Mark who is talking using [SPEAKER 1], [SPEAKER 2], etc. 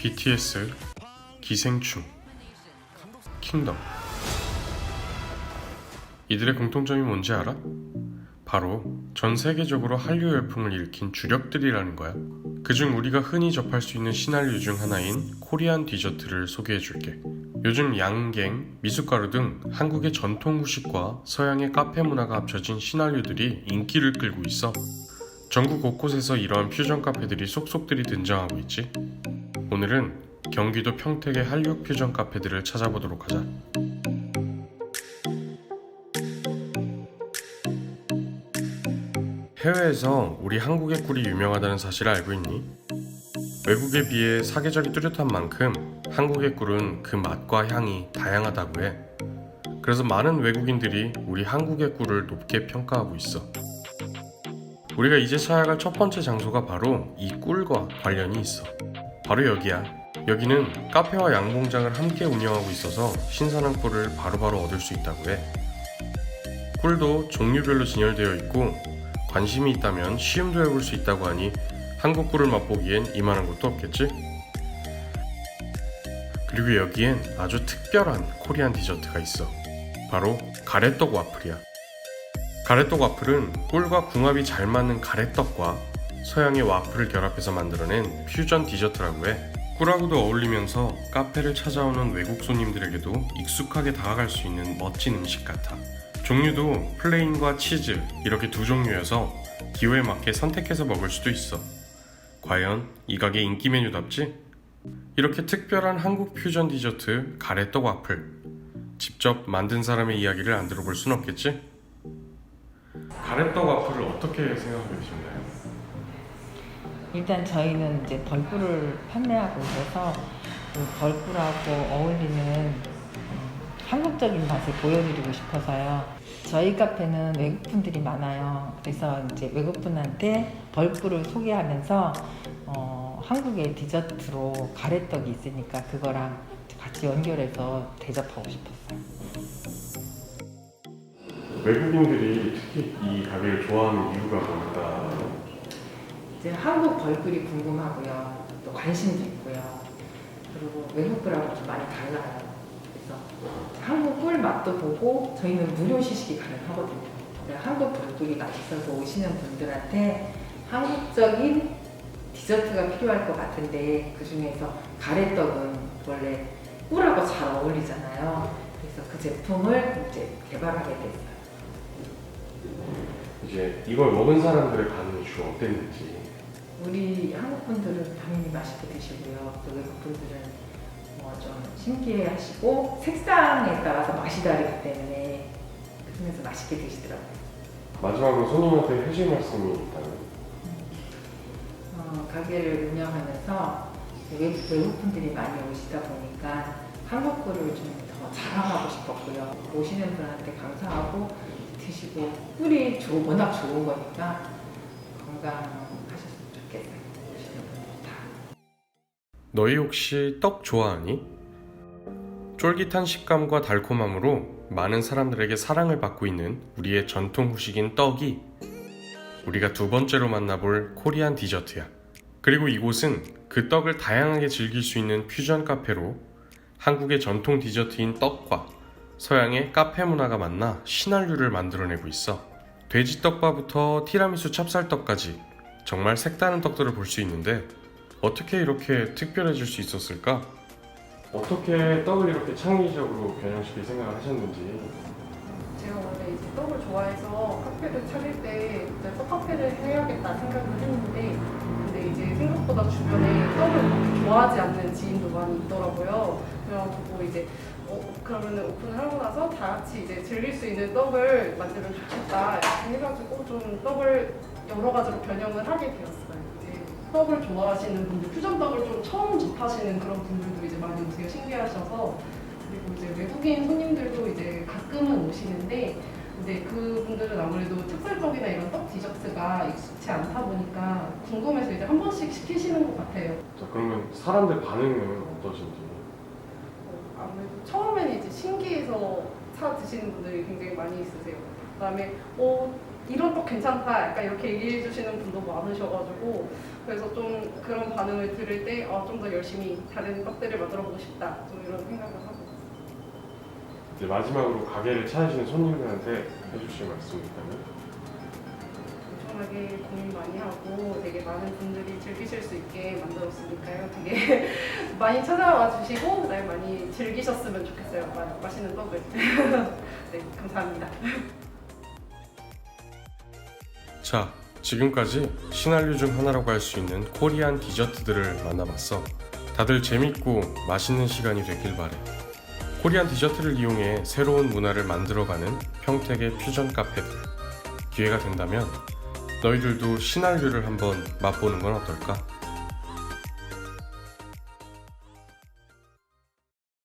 [SPEAKER 1] BTS, 기생충, 킹덤. 이들의 공통점이 뭔지 알아? 바로 전 세계적으로 한류 열풍을 일으킨 주력들이라는 거야. 그중 우리가 흔히 접할 수 있는 신한류 중 하나인 코리안 디저트를 소개해 줄게. 요즘 양갱, 미숫가루 등 한국의 전통 후식과 서양의 카페 문화가 합쳐진 신한류들이 인기를 끌고 있어. 전국 곳곳에서 이러한 퓨전 카페들이 속속들이 등장하고 있지. 오늘은 경기도 평택의 한류 퓨전 카페들을 찾아보도록 하자. 해외에서 우리 한국의 꿀이 유명하다는 사실을 알고 있니? 외국에 비해 사계절이 뚜렷한 만큼 한국의 꿀은 그 맛과 향이 다양하다고 해. 그래서 많은 외국인들이 우리 한국의 꿀을 높게 평가하고 있어. 우리가 이제 찾아갈 첫 번째 장소가 바로 이 꿀과 관련이 있어. 바로 여기야. 여기는 카페와 양봉장을 함께 운영하고 있어서 신선한 꿀을 바로바로 얻을 수 있다고 해. 꿀도 종류별로 진열되어 있고 관심이 있다면 시음도 해볼 수 있다고 하니 한국 꿀을 맛보기엔 이만한 것도 없겠지? 그리고 여기엔 아주 특별한 코리안 디저트가 있어. 바로 가래떡 와플이야. 가래떡 와플은 꿀과 궁합이 잘 맞는 가래떡과 서양의 와플을 결합해서 만들어낸 퓨전 디저트라고 해. 꿀하고도 어울리면서 카페를 찾아오는 외국 손님들에게도 익숙하게 다가갈 수 있는 멋진 음식 같아. 종류도 플레인과 치즈 이렇게 두 종류여서 기호에 맞게 선택해서 먹을 수도 있어. 과연 이 가게 인기 메뉴답지? 이렇게 특별한 한국 퓨전 디저트 가래떡 와플. 직접 만든 사람의 이야기를 안 들어볼 순 없겠지? 가래떡 와플을 어떻게 생각하고 계신가요?
[SPEAKER 2] 일단 저희는 이제 벌꿀을 판매하고 있어서 그 벌꿀하고 어울리는 음, 한국적인 맛을 보여드리고 싶어서요. 저희 카페는 외국 분들이 많아요. 그래서 이제 외국 분한테 벌꿀을 소개하면서 어, 한국의 디저트로 가래떡이 있으니까 그거랑 같이 연결해서 대접하고 싶었어요.
[SPEAKER 1] 외국인들이 특히 이 가게를 좋아하는 이유가 뭘까?
[SPEAKER 2] 이제 한국 벌꿀이 궁금하고요. 또 관심도 있고요. 그리고 외국 꿀하고 좀 많이 달라요. 그래서 한국 꿀 맛도 보고 저희는 무료 시식이 가능하거든요. 한국 벌꿀이 맛있어서 오시는 분들한테 한국적인 디저트가 필요할 것 같은데 그 중에서 가래떡은 원래 꿀하고 잘 어울리잖아요. 그래서 그 제품을 이제 개발하게 됐어요.
[SPEAKER 1] 이제 이걸 먹은 사람들의 반응이 주로 어땠는지
[SPEAKER 2] 우리 한국 분들은 당연히 맛있게 드시고요. 또 외국 분들은 뭐 좀 신기해 하시고 색상에 따라서 맛이 다르기 때문에 그중에서 맛있게 드시더라고요.
[SPEAKER 1] 마지막으로 손님한테 해줄 말씀이 있다면
[SPEAKER 2] 어, 가게를 운영하면서 외국, 외국 분들이 많이 오시다 보니까 한국 거를 좀 더 자랑하고 싶었고요. 오시는 분한테 감사하고 드시고 꿀이 좋- 워낙 좋은 거니까 건강
[SPEAKER 1] 너희 혹시 떡 좋아하니? 쫄깃한 식감과 달콤함으로 많은 사람들에게 사랑을 받고 있는 우리의 전통 후식인 떡이 우리가 두 번째로 만나볼 코리안 디저트야. 그리고 이곳은 그 떡을 다양하게 즐길 수 있는 퓨전 카페로 한국의 전통 디저트인 떡과 서양의 카페 문화가 만나 신한류를 만들어내고 있어. 돼지떡바부터 티라미수 찹쌀떡까지 정말 색다른 떡들을 볼 수 있는데 어떻게 이렇게 특별해질 수 있었을까? 어떻게 떡을 이렇게 창의적으로 변형시킬 생각을 하셨는지
[SPEAKER 3] 제가 원래 이제 떡을 좋아해서 카페를 차릴 때 이제 떡 카페를 해야겠다 생각을 했는데 근데 이제 생각보다 주변에 떡을 그렇게 좋아하지 않는 지인도 많이 있더라고요. 그래가지고 이제 어, 그러면은 오픈을 하고 나서 다 같이 이제 즐길 수 있는 떡을 만들면 좋겠다 이렇게 해가지고 좀 떡을 여러 가지로 변형을 하게 되었어요. 떡을 좋아하시는 분들, 퓨전 떡을 좀 처음 접하시는 그런 분들도 이제 많이 오세요. 신기하셔서 그리고 이제 외국인 손님들도 이제 가끔은 오시는데 근데 그분들은 아무래도 찹쌀떡이나 이런 떡 디저트가 익숙치 않다 보니까 궁금해서 이제 한 번씩 시키시는 것 같아요.
[SPEAKER 1] 자, 그러면 사람들 반응은 어떠신지
[SPEAKER 3] 어, 아무래도 처음에는 이제 신기해서 사 드시는 분들이 굉장히 많이 있으세요. 그다음에 어 이런 떡 괜찮다 약간 이렇게 얘기해 주시는 분도 많으셔가지고 그래서 좀 그런 반응을 들을 때 아, 좀더 열심히 다른 떡들을 만들어 보고 싶다 좀 이런 생각을 하고
[SPEAKER 1] 이제 마지막으로 가게를 찾으시는 손님들한테 해주실 말씀이 있다면?
[SPEAKER 3] 엄청나게 고민 많이 하고 되게 많은 분들이 즐기실 수 있게 만들었으니까요. 되게 많이 찾아와 주시고 날 많이 즐기셨으면 좋겠어요. 마- 맛있는 떡을. 네, 감사합니다.
[SPEAKER 1] 자, 지금까지 신한류 중 하나라고 할 수 있는 코리안 디저트들을 만나봤어. 다들 재밌고 맛있는 시간이 되길 바래. 코리안 디저트를 이용해 새로운 문화를 만들어가는 평택의 퓨전 카페들. 기회가 된다면 너희들도 신한류를 한번 맛보는 건 어떨까?